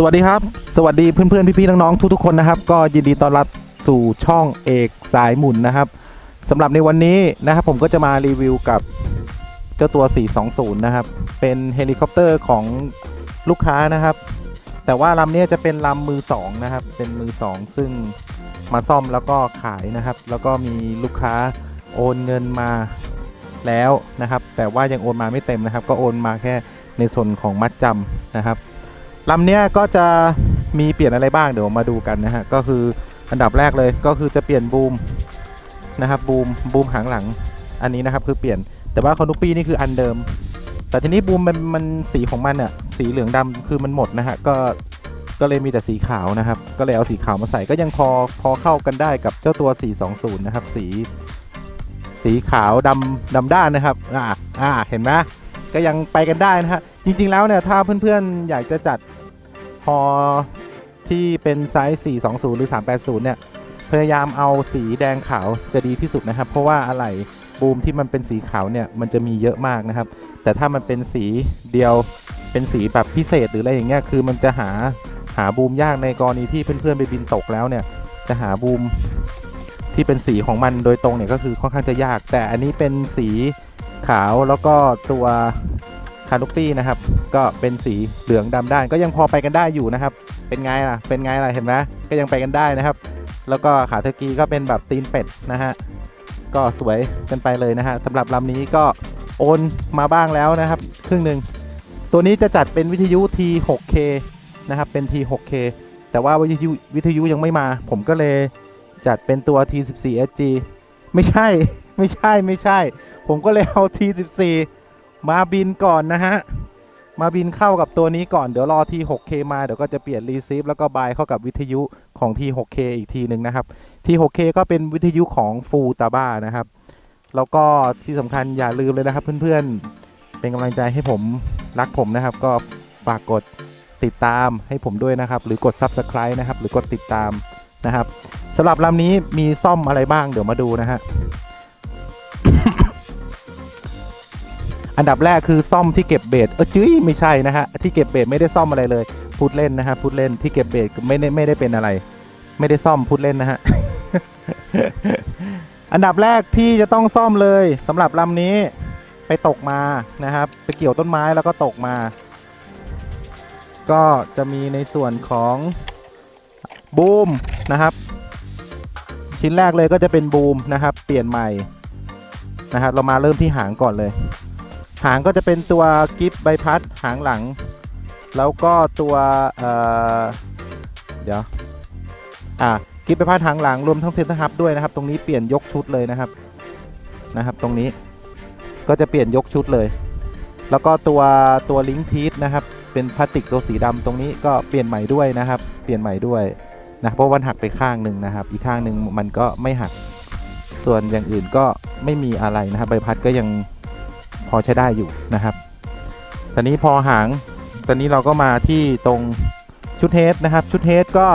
สวัสดีครับ สวัสดีเพื่อนๆ พี่ๆ น้องๆ ทุกๆ คนนะครับ ก็ยินดีต้อนรับสู่ช่องเอกสายหมุนนะครับสำหรับในวันนี้นะครับผมก็จะมารีวิวกับเจ้าตัว 420 นะครับ เป็นเฮลิคอปเตอร์ของลูกค้านะครับ แต่ว่าลำนี้จะเป็นลำมือสองนะครับ เป็นมือสองซึ่งมาซ่อมแล้วก็ขายนะครับ แล้วก็มีลูกค้าโอนเงินมาแล้วนะครับ แต่ว่ายังโอนมาไม่เต็มนะครับ ก็โอนมาแค่ในส่วนของมัดจำนะครับ ลำเนี้ยก็จะมีเปลี่ยนอะไรบ้างเดี๋ยวมาดูกันนะฮะก็คืออันดับแรกเลยก็คือจะเปลี่ยนบูมนะครับบูมบูมหางหลังอันนี้นะครับคือเปลี่ยนแต่ว่าคอนุปี้นี่คืออันเดิม แต่ทีนี้บูมมันมันสีของมันอะสีเหลืองดำคือมันหมดนะฮะก็ก็เลยมีแต่สีขาวนะครับ ก็เลยเอาสีขาวมาใส่ก็ยังพอพอเข้ากันได้กับเจ้าตัว 420 นะครับ สี สีขาวดำดำด้านนะครับอ่าอ่าเห็นไหมก็ยังไปกันได้นะฮะจริง ๆ แล้วเนี่ยถ้าเพื่อนๆอยากจะจัด อที่เป็นไซส์ 420 หรือ 380 เนี่ย พยายามเอาสีแดงขาวจะดีที่สุดนะครับ เพราะว่าอะไหล่บูมที่มันเป็นสีขาวเนี่ย มันจะมีเยอะมากนะครับ แต่ถ้ามันเป็นสีเดียว เป็นสีแบบพิเศษหรืออะไรอย่างเงี้ย คือมันจะหาหาบูมยากในกรณีที่เพื่อนๆไปบินตกแล้วเนี่ย จะหาบูมที่เป็นสีของมันโดยตรงเนี่ยก็คือค่อนข้างจะยาก แต่อันนี้เป็นสีขาวแล้วก็ตัว คานุปี้นะครับ ก็เป็นสีเหลืองดำด้านก็ยังพอไปกันได้อยู่นะครับ เป็นไงล่ะ เป็นไงล่ะ เห็นไหมก็ยังไปกันได้นะครับ แล้วก็ขาเทอร์กีก็เป็นแบบตีนเป็ดนะฮะ ก็สวยกันไปเลยนะฮะสำหรับลำนี้ก็โอนมาบ้างแล้วนะครับ ครึ่งหนึ่ง ตัวนี้จะจัดเป็นวิทยุ T6K นะครับ เป็น T6K แต่ว่าวิทยุวิทยุยังไม่มา ผมก็เลยจัดเป็นตัว T14SG ไม่ใช่ ไม่ใช่ ไม่ใช่ ผมก็เลยเอา T14 มาบินก่อนนะฮะ มาบินเข้ากับตัวนี้ก่อนเดี๋ยวรอ T6K มาเดี๋ยวก็จะเปลี่ยนรีซีฟแล้วก็บายเข้ากับวิทยุของ T6K อีกทีหนึ่งนะครับ T6K ก็เป็นวิทยุของฟูตาบ้านะครับ แล้วก็ที่สำคัญอย่าลืมเลยนะครับเพื่อนๆ เป็นกำลังใจให้ผมรักผมนะครับ ก็ฝากกดติดตามให้ผมด้วยนะครับ หรือกด Subscribe นะครับ หรือกดติดตามนะครับสำหรับลำนี้มีซ่อมอะไรบ้างเดี๋ยวมาดูนะฮะ อันดับแรกคือซ่อมที่เก็บเบสเออจื้ยไม่ใช่นะฮะที่เก็บเบสไม่ได้ซ่อมอะไรเลยพูดเล่นนะฮะพูดเล่นที่เก็บเบสไม่ได้ไม่ได้เป็นอะไร ไม่ได้ซ่อมพูดเล่นนะฮะอันดับแรกที่จะต้องซ่อมเลยสำหรับลำนี้ไปตกมานะครับ ไปเกี่ยวต้นไม้แล้วก็ตกมา ก็จะมีในส่วนของบูมนะครับ ชิ้นแรกเลยก็จะเป็นบูมนะครับ เปลี่ยนใหม่นะครับ เรามาเริ่มที่หางก่อนเลย หางก็จะเป็นตัวกิฟใบพัดหางหลัง แล้วก็ตัวเอ่อเดี๋ยวอะกิฟใบพัดหางหลังรวมทั้งเซนเตอร์ฮับด้วยนะครับ ตรงนี้เปลี่ยนยกชุดเลยนะครับนะครับ ตรงนี้ก็จะเปลี่ยนยกชุดเลย แล้วก็ตัวตัวลิงทีสนะครับ เป็นพลาสติกตัวสีดำตรงนี้ก็เปลี่ยนใหม่ด้วยนะครับ เปลี่ยนใหม่ด้วยนะเพราะวันหักไปข้างหนึ่งนะครับ อีกข้างหนึ่งมันก็ไม่หัก ส่วนอย่างอื่นก็ไม่มีอะไรนะครับใบพัดก็ยัง พอใช้ได้อยู่นะครับ ตอนนี้พอหาง ตอนนี้เราก็มาที่ตรงชุดเฮดนะครับ ชุดเฮดก็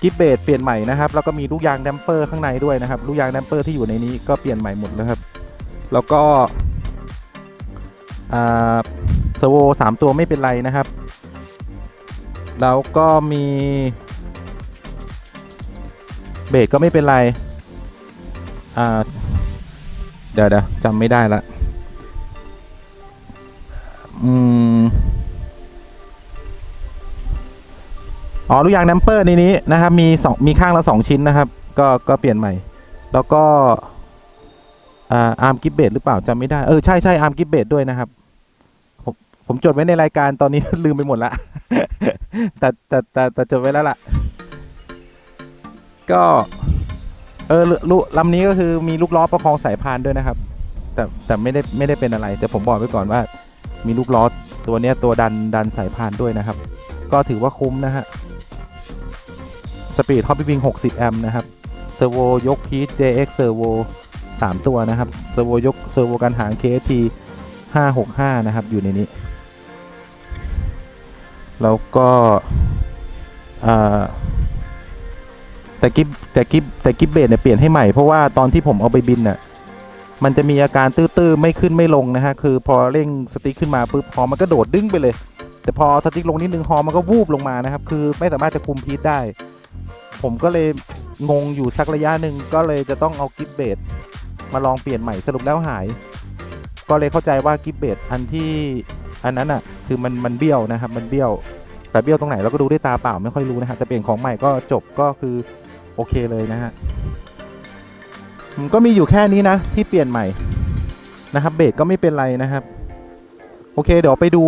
กิฟเบดเปลี่ยนใหม่นะครับ แล้วก็มีลูกยางแดมเปอร์ข้างในด้วยนะครับ ลูกยางแดมเปอร์ที่อยู่ในนี้ก็เปลี่ยนใหม่หมดแล้วครับ แล้วก็เซอร์โวสามตัวไม่เป็นไรนะครับ แล้วก็มีเบรกก็ไม่เป็นไร อ่า เดี๋ยวเดี๋ยวจำไม่ได้ละ อืม อ๋อลูกยางแดมเปอร์ในนี้นะครับ มีสองมีข้างละสองชิ้นนะครับ ก็ก็เปลี่ยนใหม่ แล้วก็อ่าอาร์มกิฟเบดหรือเปล่าจำไม่ได้ เออ ใช่ใช่อาร์มกิฟเบดด้วยนะครับ ผมผมจดไว้ในรายการตอนนี้ลืมไปหมดละแต่แต่แต่แต่จดไว้แล้วล่ะ ก็ เออลูลำนี้ก็คือมีลูกล้อประคองสายพานด้วยนะครับ แต่แต่ไม่ได้ไม่ได้เป็นอะไร แต่ผมบอกไว้ก่อนว่า มีลูกล้อตัวเนี้ยตัวดันดันสายพานด้วยนะครับ ก็ถือว่าคุ้มนะฮะสปีดท็อปปิ้ง60 แอมป์นะครับเซอร์โวยกพีท JX เซอร์โว3 ตัวนะครับเซอร์โวยกเซอร์โวการหาง KST 565 นะครับ อยู่ในนี้ แล้วก็แต่กิฟแต่กิฟแต่กิฟเบสเนี่ยเปลี่ยนให้ใหม่เพราะว่าตอนที่ผมเอาไปบินน่ะ มันจะมีอาการตื้อๆไม่ขึ้นไม่ลงนะฮะคือพอเร่งสติ๊กขึ้นมาปุ๊บพอมันก็โดดดึงไปเลย แต่พอสติ๊กลงนิดนึงฮอมันก็วูบลงมานะครับคือไม่สามารถจะคุมพีทได้ ผมก็เลยงงอยู่สักระยะหนึ่งก็เลยจะต้องเอากิฟเบดมาลองเปลี่ยนใหม่สรุปแล้วหาย ก็เลยเข้าใจว่ากิฟเบดอันที่อันนั้นอะคือมันมันเบี้ยวนะครับมันเบี้ยวแต่เบี้ยวตรงไหนเราก็ดูด้วยตาเปล่าไม่ค่อยรู้นะฮะแต่เปลี่ยนของใหม่ก็จบก็คือโอเคเลยนะฮะ ก็มีอยู่แค่นี้นะ ที่เปลี่ยนใหม่นะครับ เบรกก็ไม่เป็นไรนะครับ โอเค เดี๋ยวไปดู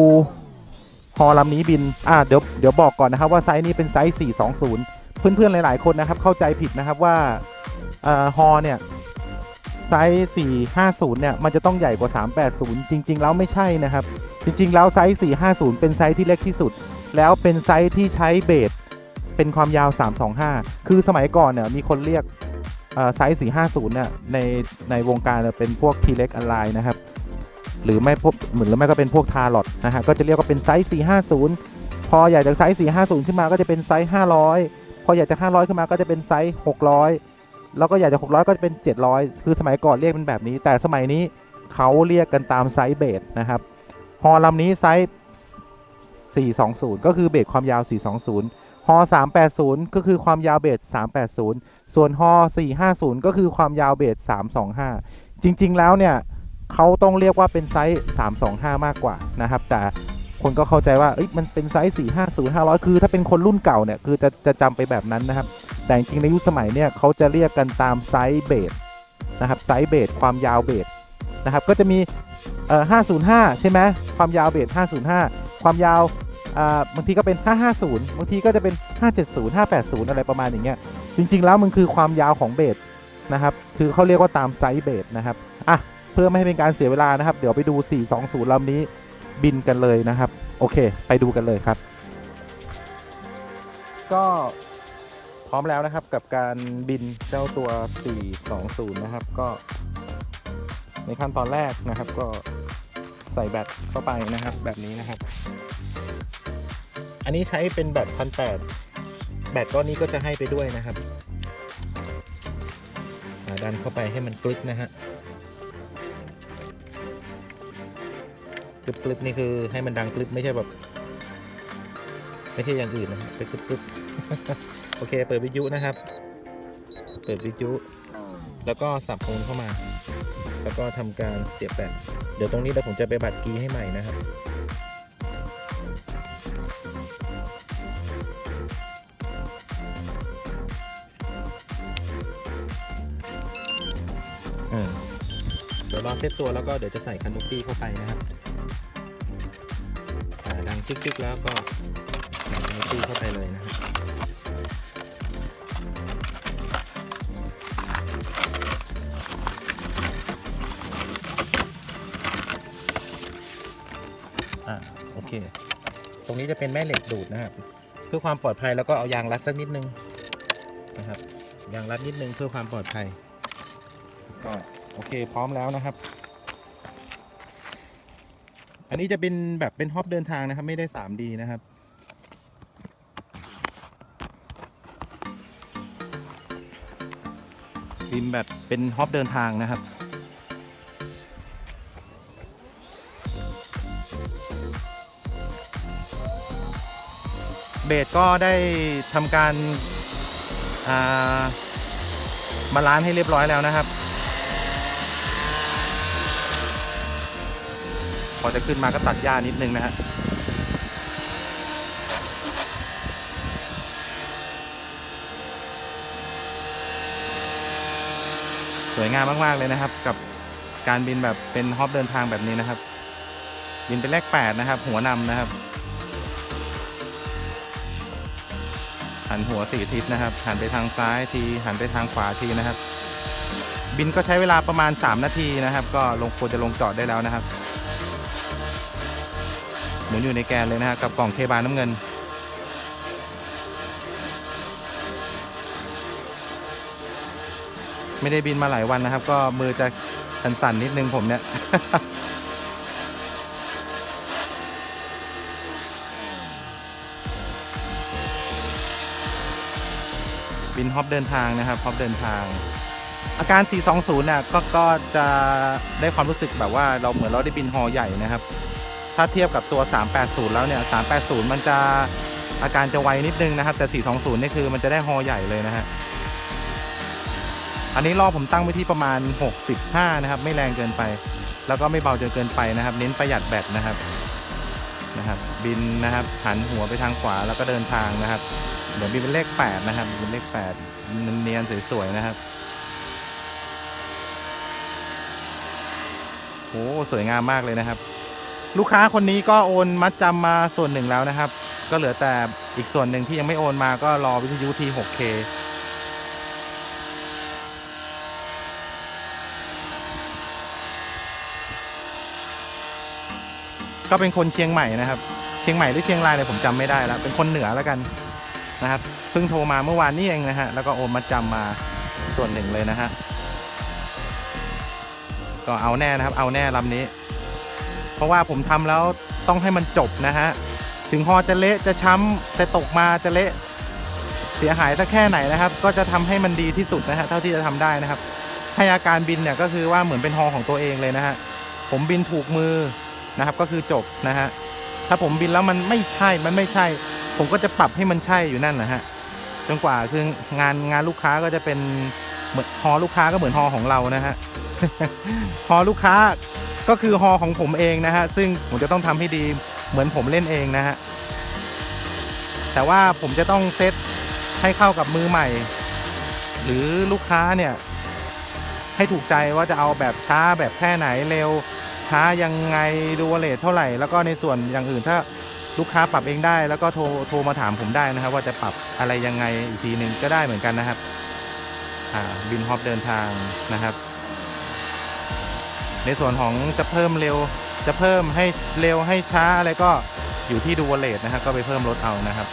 ฮอลำนี้บิน อ่าเดี๋ยวเดี๋ยวบอกก่อนนะครับว่าไซส์นี้เป็นไซส์ 420 เพื่อนๆ หลาย ๆ คนนะครับ เข้าใจผิดนะครับว่าเอ่อฮอเนี่ยไซส์ 450 เนี่ย มันจะต้องใหญ่กว่า 380 จริง ๆ แล้วไม่ใช่นะครับ จริง ๆ แล้วไซส์ 450 เป็นไซส์ที่เล็กที่สุด แล้วเป็นไซส์ที่ใช้เบสเป็นความยาว 325 คือสมัยก่อนเนี่ยมีคนเรียก ไซส์ 450 เนี่ย ใน ในวงการเนี่ยเป็นพวกทีเล็กอ l ไลน์นะครับ หรือไม่พบเหมือนหรือไม่ก็เป็นพวกทารอตนะฮะ ก็จะเรียกว่าเป็นไซส์ 450 พอใหญ่จากไซส์ 450 ขึ้นมาก็จะเป็นไซส์ 500 พอใหญ่จาก 500 ขึ้นมาก็จะเป็นไซส์ 600 แล้วก็ใหญ่จาก 600 ก็จะเป็น 700 คือสมัยก่อนเรียกเป็นแบบนี้ แต่สมัยนี้เขาเรียกกันตามไซส์เบสนะครับ ฮอลำนี้ไซส์ 420 ก็คือเบสความยาว 420 ฮอ380 ก็คือความยาวเบส380 ส่วนฮอ450 ก็คือความยาวเบส325 จริง ๆ แล้วเนี่ยเขาต้องเรียกว่าเป็นไซส์325 มากกว่านะครับ แต่คนก็เข้าใจว่าเอ้ยมันเป็นไซส์450 500 คือถ้าเป็นคนรุ่นเก่าเนี่ยคือจะจะจำไปแบบนั้นนะครับ แต่จริงในยุคสมัยเนี่ยเขาจะเรียกกันตามไซส์เบสนะครับไซส์เบสความยาวเบสนะครับก็จะมีเอ่อ505 ใช่ไหมความยาวเบส505 ความยาวอ่าบางทีก็เป็น 550 บางทีก็จะเป็น 570 580 อะไรประมาณอย่างเงี้ย จริง ๆ แล้วมันคือความยาวของเบสนะครับ คือเขาเรียกว่าตามไซส์เบสนะครับ อะ เพื่อไม่ให้เป็นการเสียเวลานะครับ เดี๋ยวไปดู 420ลำนี้บินกันเลยนะครับ โอเค ไปดูกันเลยครับ ก็พร้อมแล้วนะครับกับการบินเจ้าตัว 420 นะครับ ก็ในขั้นตอนแรกนะครับก็ใส่แบตเข้าไปนะครับแบบนี้นะครับ อันนี้ใช้เป็นแบตพันแปด แบตก้อนนี้ก็จะให้ไปด้วยนะครับดันเข้าไปให้มันกลึกนะฮะกรึบกรึบนี่คือให้มันดังกรึบไม่ใช่แบบไม่ใช่อย่างอื่นนะฮะเป็นกรึบกรึบโอเค เปิดวิทยุนะครับ เปิดวิทยุแล้วก็สับโฟนเข้ามา แล้วก็ทำการเสียบแบตเดี๋ยวตรงนี้เดี๋ยวผมจะไปบัตรกีให้ใหม่นะครับ เดี๋ยวรอเซตตัวแล้วก็เดี๋ยวจะใส่คันนุปี้เข้าไปนะครับดังจึ๊กๆแล้วก็ใส่คันนุปี้เข้าไปเลยนะครับอ่าโอเค ตรงนี้จะเป็นแม่เหล็กดูดนะครับ เพื่อความปลอดภัยแล้วก็เอายางรัดสักนิดนึงนะครับยางรัดนิดนึงเพื่อความปลอดภัยก็โอเคพร้อมแล้วนะครับ อันนี้จะเป็นแบบเป็นฮอปเดินทางนะครับ ไม่ได้ 3D นะครับ ฟิล์มแบบเป็นฮอปเดินทางนะครับเบสก็ได้ทำการาบาลานให้เรียบร้อยแล้วนะครับ พอจะขึ้นมาก็ตัดหญ้านิดนึงนะฮะสวยงามมากๆเลยนะครับ กับการบินแบบเป็นฮอปเดินทางแบบนี้นะครับ บินเป็นเลขแปดนะครับ หัวนำนะครับ หันหัวสี่ทิศนะครับ หันไปทางซ้ายทีหันไปทางขวาทีนะครับ บินก็ใช้เวลาประมาณ 3 นาทีนะครับ ก็ลงควรจะลงจอดได้แล้วนะครับ หมุนอยู่ในแกนเลยนะฮะกับกล่องเคบาน้ำเงิน ไม่ได้บินมาหลายวันนะครับ ก็มือจะสั่นๆนิดนึงผมเนี่ยบินฮอปเดินทางนะครับฮอปเดินทาง อาการ 420 น่ะก็ก็จะได้ความรู้สึกแบบว่าเราเหมือนเราได้บินฮอใหญ่นะครับ ถ้าเทียบกับตัว 380 แล้วเนี่ย 380 มันจะอาการจะไวนิดนึงนะครับ แต่ 420 นี่คือมันจะได้ฮอใหญ่เลยนะฮะ อันนี้รอบผมตั้งไว้ที่ประมาณ 65 นะครับ ไม่แรงเกินไป แล้วก็ไม่เบาจนเกินไปนะครับ เน้นประหยัดแบตนะครับนะครับ บินนะครับหันหัวไปทางขวาแล้วก็เดินทางนะครับ เดี๋ยวบินเป็นเลข 8 นะครับบินเป็นเลข 8 เนียนๆสวยๆนะครับโอ้สวยงามมากเลยนะครับ ลูกค้าคนนี้ก็โอนมัดจำมาส่วนหนึ่งแล้วนะครับ ก็เหลือแต่อีกส่วนหนึ่งที่ยังไม่โอนมาก็รอวิทยุที 6K ก็เป็นคนเชียงใหม่นะครับ เชียงใหม่หรือเชียงรายเนี่ยผมจำไม่ได้แล้ว เป็นคนเหนือแล้วกันนะครับ เพิ่งโทรมาเมื่อวานนี้เองนะฮะ แล้วก็โอนมัดจำมาส่วนหนึ่งเลยนะฮะ ก็เอาแน่นะครับ เอาแน่ลำนี้ เพราะว่าผมทำแล้วต้องให้มันจบนะฮะ ถึงฮอจะเละจะช้ำจะตกมาจะเละเสียหายสักแค่ไหนนะครับ ก็จะทำให้มันดีที่สุดนะฮะเท่าที่จะทำได้นะครับ ให้อาการบินเนี่ยก็คือว่าเหมือนเป็นฮอของตัวเองเลยนะฮะผมบินถูกมือนะครับ ก็คือจบนะฮะถ้าผมบินแล้วมันไม่ใช่มันไม่ใช่ ผมก็จะปรับให้มันใช่อยู่นั่นแหละฮะจนกว่าคืองานงานลูกค้าก็จะเป็นเหมือนฮอลูกค้าก็เหมือนฮอของเรานะฮะฮอลูกค้า ก็คือฮอของผมเองนะฮะ ซึ่งผมจะต้องทำให้ดีเหมือนผมเล่นเองนะฮะ แต่ว่าผมจะต้องเซตให้เข้ากับมือใหม่ หรือลูกค้าเนี่ย ให้ถูกใจว่าจะเอาแบบช้าแบบแค่ไหนเร็วช้ายังไงดูเลทเท่าไหร่ แล้วก็ในส่วนอย่างอื่นถ้าลูกค้าปรับเองได้ แล้วก็โทรโทรมาถามผมได้นะครับ ว่าจะปรับอะไรยังไงอีกทีหนึ่งก็ได้เหมือนกันนะครับ อ่าบินฮอปเดินทางนะครับ ในส่วนของจะเพิ่มเร็ว จะเพิ่มให้เร็วให้ช้าอะไรก็อยู่ที่ดูวอลเลตนะครับก็ไปเพิ่มลดเอานะครับ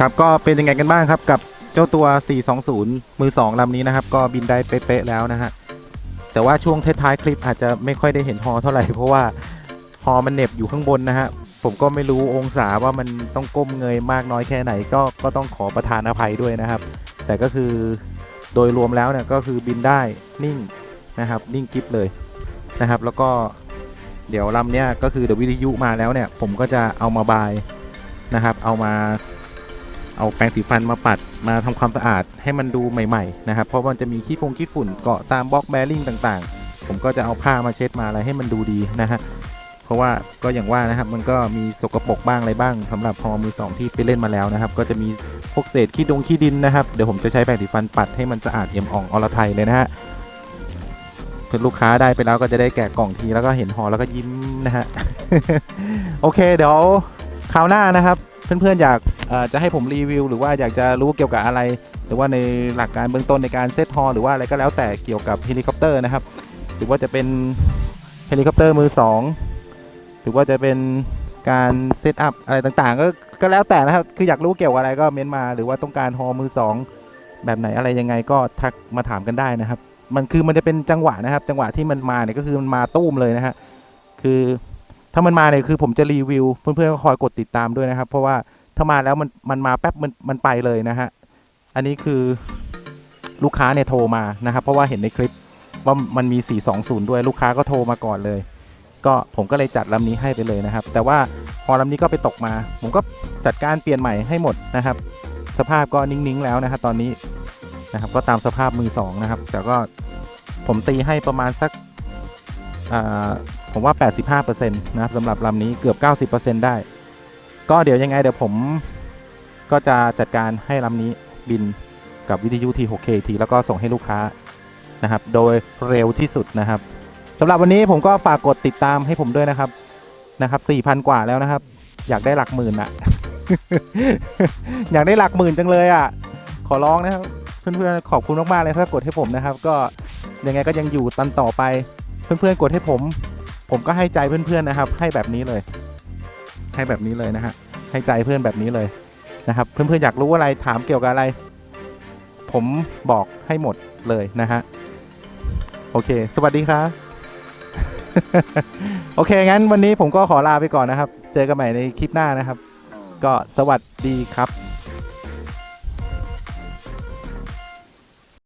ครับก็เป็นยังไงกันบ้างครับกับเจ้าตัว 420 มือ 2ลำนี้นะครับ ก็บินได้เป๊ะๆแล้วนะฮะแต่ว่าช่วงท้ายๆคลิปอาจจะไม่ค่อยได้เห็นฮอเท่าไหร่ เพราะว่าฮอมันเหน็บอยู่ข้างบนนะฮะผมก็ไม่รู้องศาว่ามันต้องก้มเงยมากน้อยแค่ไหน ก็ก็ต้องขอประทานอภัยด้วยนะครับ แต่ก็คือโดยรวมแล้วเนี่ยก็คือบินได้นิ่งนะครับ นิ่งกิฟเลยนะครับ แล้วก็เดี๋ยวลำเนี้ยก็คือเดี๋ยววิทยุมาแล้วเนี่ย ผมก็จะเอามาบายนะครับ เอามา เอาแปรงสีฟันมาปัดมาทำความสะอาดให้มันดูใหม่ๆนะครับเพราะมันจะมีขี้ฟงขี้ฝุ่นเกาะตามบล็อกแบริ่งต่างๆ ผมก็จะเอาผ้ามาเช็ดมาอะไรให้มันดูดีนะฮะเพราะว่าก็อย่างว่านะครับมันก็มีสกปรกบ้างอะไรบ้างสำหรับพอมือสองที่ไปเล่นมาแล้วนะครับ ก็จะมีพวกเศษขี้ดงขี้ดินนะครับเดี๋ยวผมจะใช้แปรงสีฟันปัดให้มันสะอาดเอี่ยมอ่องอรไทยเลยนะฮะเพื่อลูกค้าได้ไปแล้วก็จะได้แกะกล่องทีแล้วก็เห็นห่อแล้วก็ยิ้มนะฮะโอเคเดี๋ยวคราวหน้านะครับ เพื่อนๆอยากจะให้ผมรีวิว หรือว่าอยากจะรู้เกี่ยวกับอะไร หรือว่าในหลักการเบื้องต้นในการเซตฮอหรือว่าอะไรก็แล้วแต่เกี่ยวกับเฮลิคอปเตอร์นะครับ หรือว่าจะเป็นเฮลิคอปเตอร์มือสองหรือว่าจะเป็นการเซตอัพอะไรต่างๆ ก็ก็แล้วแต่นะครับ คืออยากรู้เกี่ยวกับอะไรก็เม้นมา หรือว่าต้องการฮอมือสองแบบไหนอะไรยังไงก็ทักมาถามกันได้นะครับ มันคือมันจะเป็นจังหวะนะครับ จังหวะที่มันมาเนี่ยก็คือมันมาตุ้มเลยนะฮะคือ ถ้ามันมาเนี่ยคือผมจะรีวิว เพื่อนๆก็คอยกดติดตามด้วยนะครับ เพราะว่าถ้ามาแล้วมันมันมาแป๊บมันมันไปเลยนะฮะ อันนี้คือลูกค้าเนี่ยโทรมานะครับ เพราะว่าเห็นในคลิปว่ามันมี 420 ด้วยลูกค้าก็โทรมาก่อนเลย ก็ผมก็เลยจัดลำนี้ให้ไปเลยนะครับ แต่ว่าพอลำนี้ก็ไปตกมา ผมก็จัดการเปลี่ยนใหม่ให้หมดนะครับ สภาพก็นิ่งๆแล้วนะครับตอนนี้นะครับก็ตามสภาพมือสองนะครับแต่ก็ผมตีให้ประมาณสักอ่าผมว่า 85%นะครับสำหรับลำนี้เกือบ 90%ได้ ก็เดี๋ยวยังไงเดี๋ยวผมก็จะจัดการให้ลำนี้บินกับวิทยุที 6K ทีแล้วก็ส่งให้ลูกค้านะครับ โดยเร็วที่สุดนะครับสำหรับวันนี้ผมก็ฝากกดติดตามให้ผมด้วยนะครับนะครับ 4,000 กว่าแล้วนะครับ อยากได้หลักหมื่นอะอยากได้หลักหมื่นจังเลยอะขอร้องนะครับเพื่อนๆขอบคุณมากๆเลยถ้ากดให้ผมนะครับ ก็ยังไงก็ยังอยู่ตันต่อไป เพื่อนๆกดให้ผม ผมก็ให้ใจเพื่อนๆนะครับ ให้แบบนี้เลย ให้แบบนี้เลยนะฮะให้ใจเพื่อนแบบนี้เลยนะครับ เพื่อนๆอยากรู้อะไรถามเกี่ยวกับอะไร ผมบอกให้หมดเลยนะฮะโอเค สวัสดีครับ โอเค งั้นวันนี้ผมก็ขอลาไปก่อนนะครับ เจอกันใหม่ในคลิปหน้านะครับ ก็สวัสดีครับ